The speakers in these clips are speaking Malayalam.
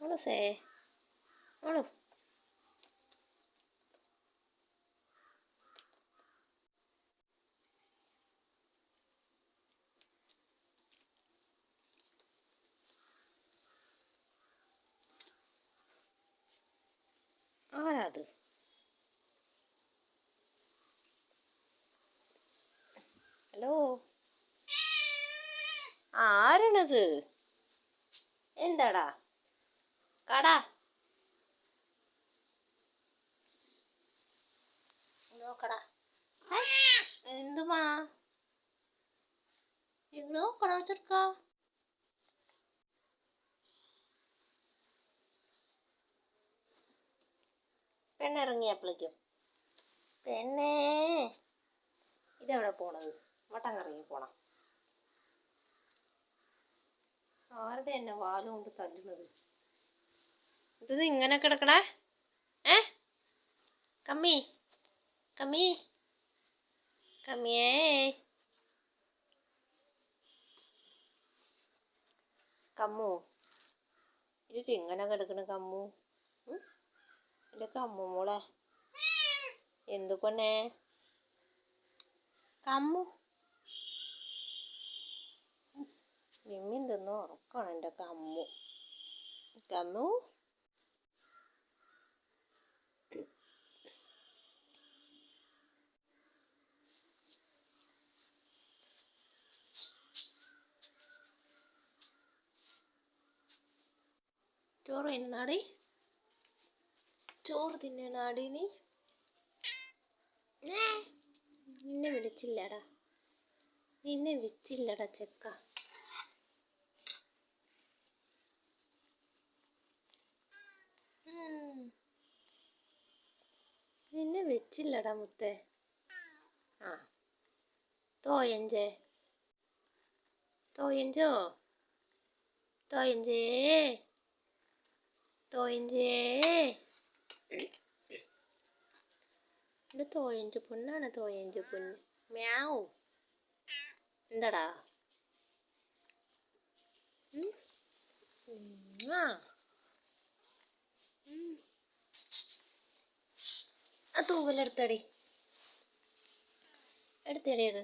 മോളൂസേ മോളു ആരാത് ഹലോ? ആരാണത്? എന്താടാ? കടാ. നോക്കടാ. എന്തുമാ? എങ്ങോ കട വെച്ചെടുക്ക. പെണ്ണിറങ്ങിയപ്പോഴേക്കും പെണ്ണേ ഇതെവിടെ പോണത്? വട്ടം കറങ്ങി പോണം. ആരുടെ എന്നെ വാലും കൊണ്ട് തല്ലുന്നത്? ഇത് ഇങ്ങനെ കിടക്കണേ? ഏ? കമ്മി. കമ്മി. കമ്മിയേ. കമ്മു. ഇത് ഇങ്ങനെ കിടക്കണ കമ്മു? എന്റെ കമ്മു മോളെ? എന്തു പെണ്ണേ കമ്മു. മിമ്മിൻ തിന്ന് ഉറക്കണം എന്റെ കമ്മു. കമ്മു? ചോറ് തിന്നാടി ചോറ് തിന്നാടി നീ? നിന്നെ വിളിച്ചില്ലടാ. നിന്നെ വിളിച്ചില്ലടാ ചെക്ക. നിന്നെ വെച്ചില്ലടാ മുത്തേ. ആ. തോയഞ്ചേ തോയഞ്ചോ തോയഞ്ചേ തോയഞ്ചേ ഇത് തോയഞ്ച് പൊണ്ണാണ് തോയഞ്ച് പൊന്ന് മ്യാവ്. എന്താടാ? ഉം? ഉം, ആ ഉം. ആ തൂവലെടുത്തടി എടുത്തടി അത്.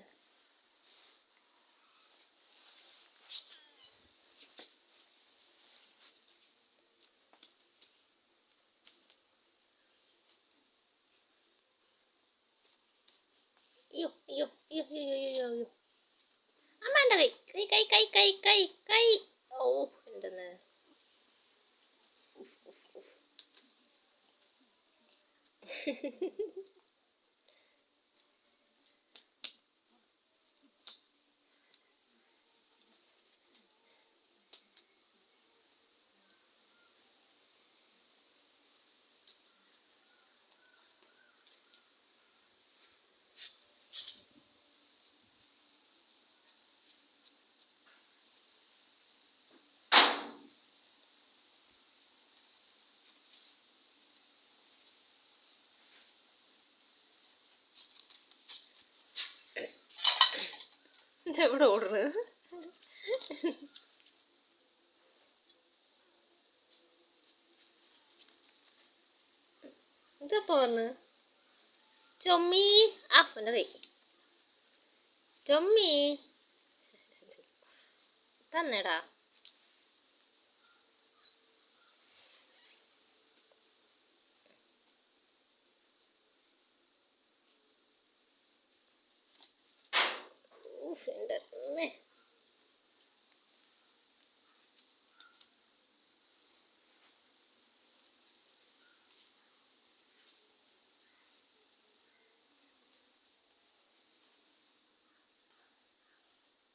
いやいやいやいやいやあまだいかいかいかいかいかいかいおおふんだねふふふふ ഉഫ്. ഇതെവിടെ ഓടുന്നത്? ഇതപ്പോ വന്ന്? ചൊമ്മി. ആ എന്റെ കൈ ചൊമ്മി. തന്നെടാ. oof, and that meh.